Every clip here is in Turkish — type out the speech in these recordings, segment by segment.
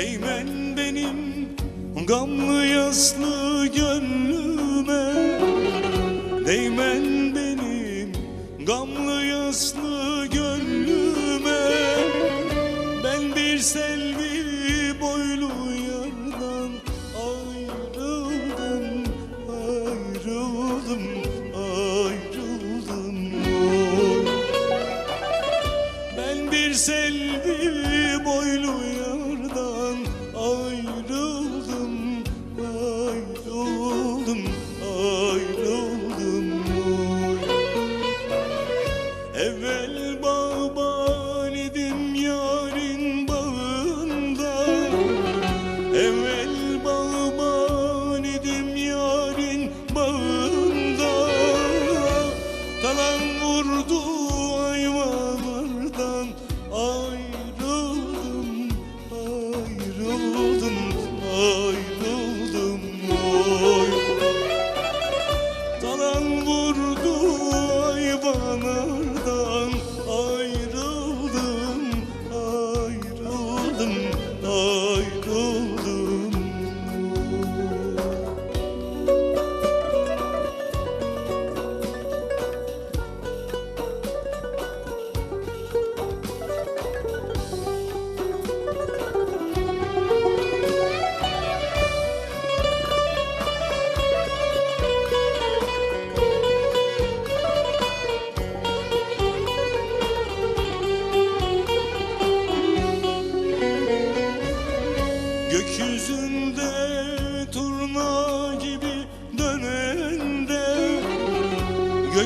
Değmen benim gamlı yaslı gönlüme Değmen benim gamlı yaslı gönlüme Ben bir selvi boylu yardan ayrıldım Ayrıldım, ayrıldım. Ben bir selvi boylu yardan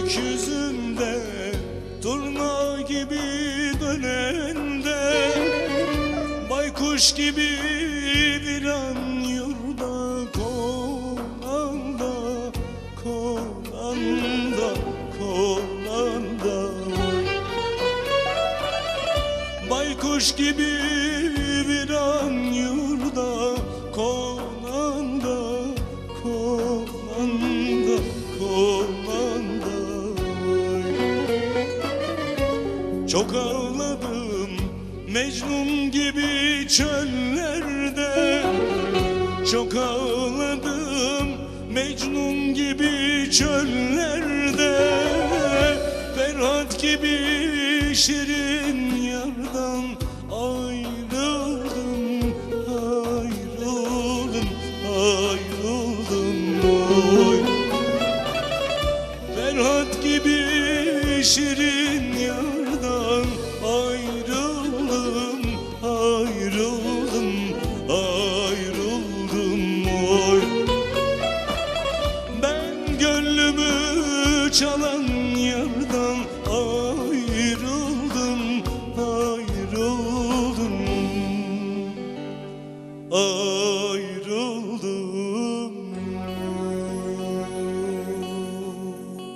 Gökyüzünde turna gibi dönende. Baykuş gibi bir an yurda konanda Konanda, konanda Baykuş gibi Çok ağladım Mecnun gibi çöllerde. Çok ağladım Mecnun gibi çöllerde. Ferhat gibi şirin yardan Ayrıldım, ayrıldım, ayrıldım. Oy. Ferhat gibi şirin yardan ayrıldım ayrıldım. Ayrıldım